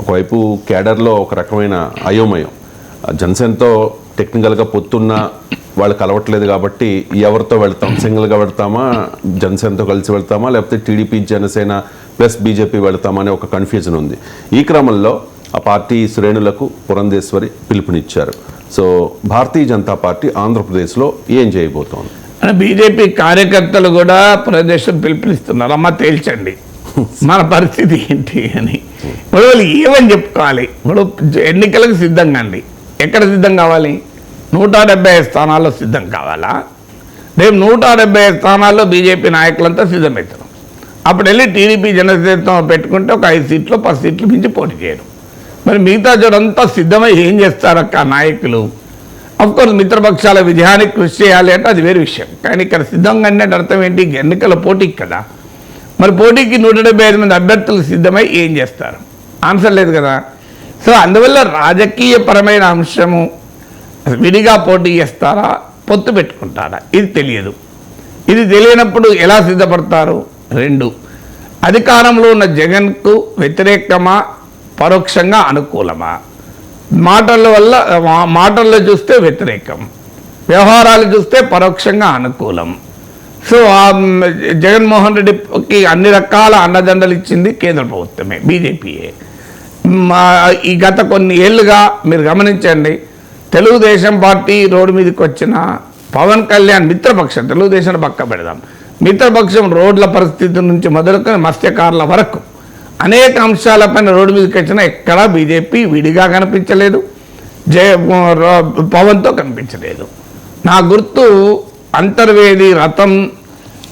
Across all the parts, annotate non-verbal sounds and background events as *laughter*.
ఒకవైపు కేడర్లో ఒక రకమైన అయోమయం. జనసేనతో టెక్నికల్గా పొత్తున్న వాళ్ళు కలవట్లేదు కాబట్టి ఎవరితో వెళ్తాం? సింగిల్గా వెళ్తామా? జనసేనతో కలిసి వెళ్తామా? లేకపోతే టీడీపీ జనసేన ప్లస్ బీజేపీ వెళ్తామా అనే ఒక కన్ఫ్యూజన్ ఉంది. ఈ క్రమంలో ఆ పార్టీ శ్రేణులకు పురంధేశ్వరి పిలుపునిచ్చారు. సో భారతీయ జనతా పార్టీ ఆంధ్రప్రదేశ్లో ఏం చేయబోతోంది? బీజేపీ కార్యకర్తలు కూడా ప్రదేశం పిలుపునిస్తున్నారు. అమ్మ తేల్చండి. మన పరిస్థితి ఏంటి అని. ఇప్పుడు వాళ్ళు ఏమని చెప్పుకోవాలి? ఇప్పుడు ఎన్నికలకు సిద్ధంగా అండి. ఎక్కడ సిద్ధం కావాలి? నూట డెబ్బై స్థానాల్లో సిద్ధం కావాలా? రేపు నూట డెబ్బై స్థానాల్లో బీజేపీ నాయకులంతా సిద్ధమవుతారు. అప్పుడు వెళ్ళి టీడీపీ జనసేనతో పెట్టుకుంటే ఒక ఐదు సీట్లు పది సీట్లు మించి పోటీ చేయరు. మరి మిగతా జోడంతా సిద్ధమై ఏం చేస్తారక్క నాయకులు? అఫ్కోర్స్ మిత్రపక్షాల విజయానికి కృషి చేయాలి అంటే అది వేరే విషయం. కానీ ఇక్కడ సిద్ధంగా అంటే అర్థం ఏంటి? ఎన్నికల పోటీకి కదా. మరి పోటీకి నూట డెబ్బై ఐదు మంది అభ్యర్థులు సిద్ధమై ఏం చేస్తారు? ఆన్సర్ లేదు కదా. సో అందువల్ల రాజకీయపరమైన అంశము విడిగా పోటీ చేస్తారా? పొత్తు పెట్టుకుంటారా? ఇది తెలియదు. ఇది తెలియనప్పుడు ఎలా సిద్ధపడతారు? రెండు అధికారంలో ఉన్న జగన్కు వ్యతిరేకమా? పరోక్షంగా అనుకూలమా? మాటల వల్ల మాటల్లో చూస్తే వ్యతిరేకం. వ్యవహారాలు చూస్తే పరోక్షంగా అనుకూలం. సో ఆ జగన్మోహన్ రెడ్డికి అన్ని రకాల అండదండలు ఇచ్చింది కేంద్ర ప్రభుత్వమే బీజేపీయే. మా ఈ గత కొన్ని ఏళ్ళుగా మీరు గమనించండి తెలుగుదేశం పార్టీ రోడ్డు మీదకి వచ్చిన పవన్ కళ్యాణ్ మిత్రపక్షం తెలుగుదేశం పక్క పెడదాం. మిత్రపక్షం రోడ్ల పరిస్థితి నుంచి మొదలుకొని మత్స్యకారుల వరకు అనేక అంశాలపైన రోడ్డు మీదకి వచ్చినా ఎక్కడా బీజేపీ విడిగా కనిపించలేదు జయ పవన్తో కనిపించలేదు. నా గుర్తు అంతర్వేది రథం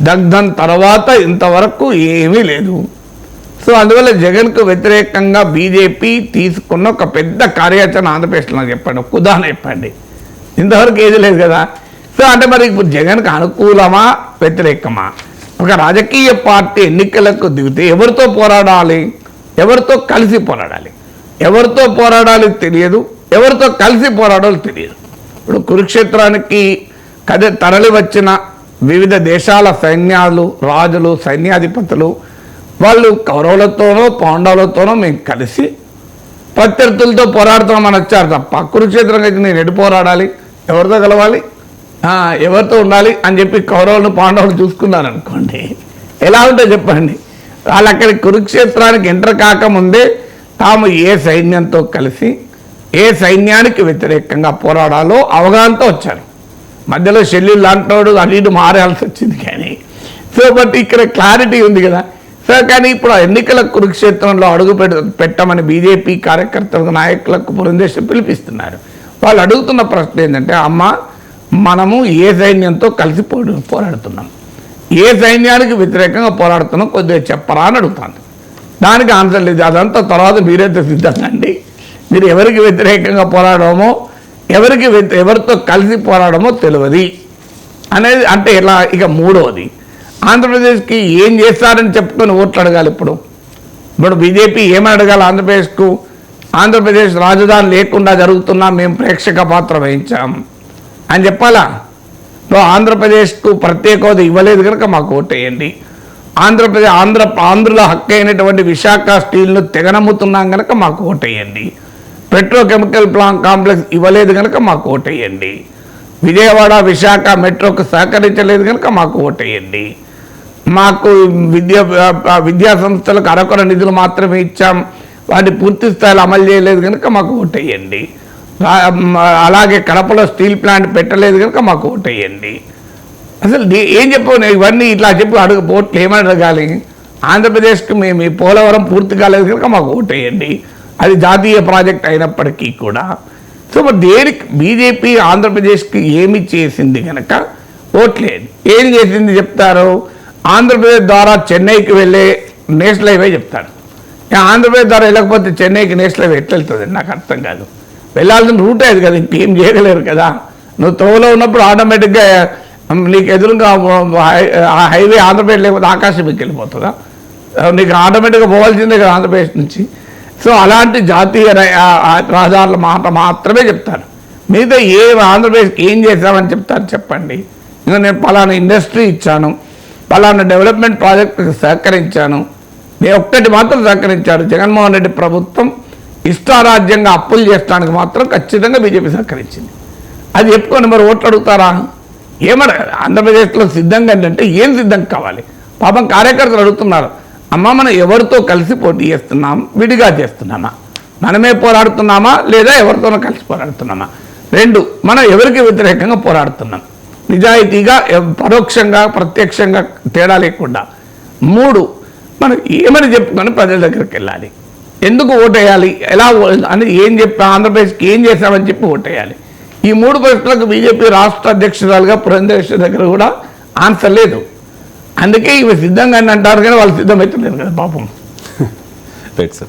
దగ్ధం తర్వాత ఇంతవరకు ఏమీ లేదు. సో అందువల్ల జగన్కు వ్యతిరేకంగా బీజేపీ తీసుకున్న ఒక పెద్ద కార్యాచరణ ఆంధ్రప్రదేశ్లో చెప్పండి ఒక ఉదాహరణ చెప్పండి. ఇంతవరకు ఏది లేదు కదా. సో అంటే మరి ఇప్పుడు జగన్కు అనుకూలమా వ్యతిరేకమా? ఒక రాజకీయ పార్టీ ఎన్నికలకు దిగితే ఎవరితో పోరాడాలి? ఎవరితో కలిసి పోరాడాలి? ఎవరితో పోరాడాలి తెలియదు ఎవరితో కలిసి పోరాడాలో తెలియదు. ఇప్పుడు కురుక్షేత్రానికి కదే తరలి వచ్చిన వివిధ దేశాల సైన్యాలు రాజులు సైన్యాధిపతులు వాళ్ళు కౌరవులతోనో పాండవులతోనో మేము కలిసి ప్రత్యర్థులతో పోరాడుతామని వచ్చారు తప్ప కురుక్షేత్రం అయితే నేను ఎటు పోరాడాలి? ఎవరితో కలవాలి? ఎవరితో ఉండాలి? అని చెప్పి కౌరవులను పాండవులు చూసుకున్నారు అనుకోండి. ఎలా ఉంటే చెప్పండి? వాళ్ళు అక్కడ కురుక్షేత్రానికి ఎంటర్ కాకముందే తాము ఏ సైన్యంతో కలిసి ఏ సైన్యానికి వ్యతిరేకంగా పోరాడాలో అవగాహనతో వచ్చారు. మధ్యలో షెల్యూల్ అంటున్నాడు అటు మారాల్సి వచ్చింది కానీ. సో బట్ ఇక్కడ క్లారిటీ ఉంది కదా. సో కానీ ఇప్పుడు ఎన్నికల కురుక్షేత్రంలో అడుగు పెట్టమని బీజేపీ కార్యకర్తలకు నాయకులకు పురంధేశం పిలిపిస్తున్నారు. వాళ్ళు అడుగుతున్న ప్రశ్న ఏంటంటే అమ్మ మనము ఏ సైన్యంతో కలిసి పోరాడుతున్నాం. ఏ సైన్యానికి వ్యతిరేకంగా పోరాడుతున్నాం కొద్దిగా చెప్పరా అని అడుగుతాను దానికి ఆన్సర్ లేదు. అదంతా తర్వాత మీరైతే సిద్ధంగా అండి. మీరు ఎవరికి వ్యతిరేకంగా పోరాడమో ఎవరికి ఎవరితో కలిసి పోరాడమో తెలియదు. అనేది అంటే ఇలా ఇక మూడవది ఆంధ్రప్రదేశ్కి ఏం చేస్తారని చెప్పుకొని ఓట్లు అడగాలి ఇప్పుడు. ఇప్పుడు బీజేపీ ఏమని అడగాలి ఆంధ్రప్రదేశ్కు? ఆంధ్రప్రదేశ్ రాజధాని లేకుండా జరుగుతున్నా మేము ప్రేక్షక పాత్ర వహించాం. అని చెప్పాలా? ఇప్పుడు ఆంధ్రప్రదేశ్కు ప్రత్యేక హోదా ఇవ్వలేదు కనుక మాకు ఓటేయండి. ఆంధ్రప్రదేశ్ ఆంధ్ర ఆంధ్రుల హక్కు అయినటువంటి విశాఖ స్టీల్ను తెగనమ్ముతున్నాం కనుక మాకు ఓటేయండి. పెట్రోకెమికల్ ప్లాంట్ కాంప్లెక్స్ ఇవ్వలేదు కనుక మాకు ఓటేయండి. విజయవాడ విశాఖ మెట్రోకు సహకరించలేదు కనుక మాకు ఓటేయండి. మాకు విద్యా విద్యా సంస్థలకు అరకొర నిధులు మాత్రమే ఇచ్చాం. వాటిని పూర్తి స్థాయిలో అమలు చేయలేదు కనుక మాకు ఓటేయండి. అలాగే కడపలో స్టీల్ ప్లాంట్ పెట్టలేదు కనుక మాకు ఓటేయండి. అసలు ఏం చెప్పు ఇవన్నీ ఇట్లా చెప్పి అడుగు ఓట్లు ఏమని అడగాలి ఆంధ్రప్రదేశ్కి మేము ఈ పోలవరం పూర్తి కాలేదు కనుక మాకు ఓటేయండి. అది జాతీయ ప్రాజెక్ట్ అయినప్పటికీ కూడా. సో మరి దేనికి బీజేపీ ఆంధ్రప్రదేశ్కి ఏమి చేసింది కనుక ఓట్లేదు. ఏం చేసింది చెప్తారు? ఆంధ్రప్రదేశ్ ద్వారా చెన్నైకి వెళ్ళే నేషనల్ హైవే చెప్తారు. ఆంధ్రప్రదేశ్ ద్వారా వెళ్ళకపోతే చెన్నైకి నేషనల్ హైవే ఎట్లా వెళ్తుంది? నాకు అర్థం కాదు. వెళ్ళాల్సిన రూట్ అది కదా ఇంకేం చేయగలేరు కదా. నువ్వు తోవలో ఉన్నప్పుడు ఆటోమేటిక్గా నీకు ఎదురుగా హైవే ఆంధ్రప్రదేశ్ లేకపోతే ఆకాశంకి వెళ్ళిపోతుందా? నీకు ఆటోమేటిక్గా పోవాల్సిందే కదా ఆంధ్రప్రదేశ్ నుంచి. సో అలాంటి జాతీయ రహదారుల మాట మాత్రమే చెప్తారు. మిగతా ఏ ఆంధ్రప్రదేశ్కి ఏం చేశామని చెప్తారు చెప్పండి. ఇంకా నేను పలానా ఇండస్ట్రీ ఇచ్చాను పలానా డెవలప్మెంట్ ప్రాజెక్టుకి సహకరించాను నేను ఒక్కటి మాత్రం సహకరించాడు జగన్మోహన్ రెడ్డి ప్రభుత్వం ఇష్టారాజ్యంగా అప్పులు చేసడానికి మాత్రం ఖచ్చితంగా బీజేపీ సహకరించింది. అది చెప్పుకొని మరి ఓట్లు అడుగుతారా? ఏమడ ఆంధ్రప్రదేశ్లో సిద్ధంగా ఏంటంటే ఏం సిద్ధం కావాలి? పాపం కార్యకర్తలు అడుగుతున్నారు అమ్మ మనం ఎవరితో కలిసి పోటీ చేస్తున్నాం? విడిగా చేస్తున్నామా? మనమే పోరాడుతున్నామా? లేదా ఎవరితోనో కలిసి పోరాడుతున్నామా? రెండు మనం ఎవరికి వ్యతిరేకంగా పోరాడుతున్నాం? నిజాయితీగా పరోక్షంగా ప్రత్యక్షంగా తేడా లేకుండా. మూడు మనం ఏమని చెప్పుకొని ప్రజల దగ్గరికి వెళ్ళాలి? ఎందుకు ఓటేయాలి? ఎలా అని ఏం చెప్పి ఆంధ్రప్రదేశ్కి ఏం చేశామని చెప్పి ఓటేయాలి? ఈ మూడు ప్రశ్నలకు బీజేపీ రాష్ట్ర అధ్యక్షురాలుగా పురంధేశ్వరి దగ్గర కూడా ఆన్సర్ లేదు. అందుకే ఇవి సిద్ధంగా అంటారు కానీ వాళ్ళు సిద్ధమవుతలేరు కదా పాపం. *laughs* Right sir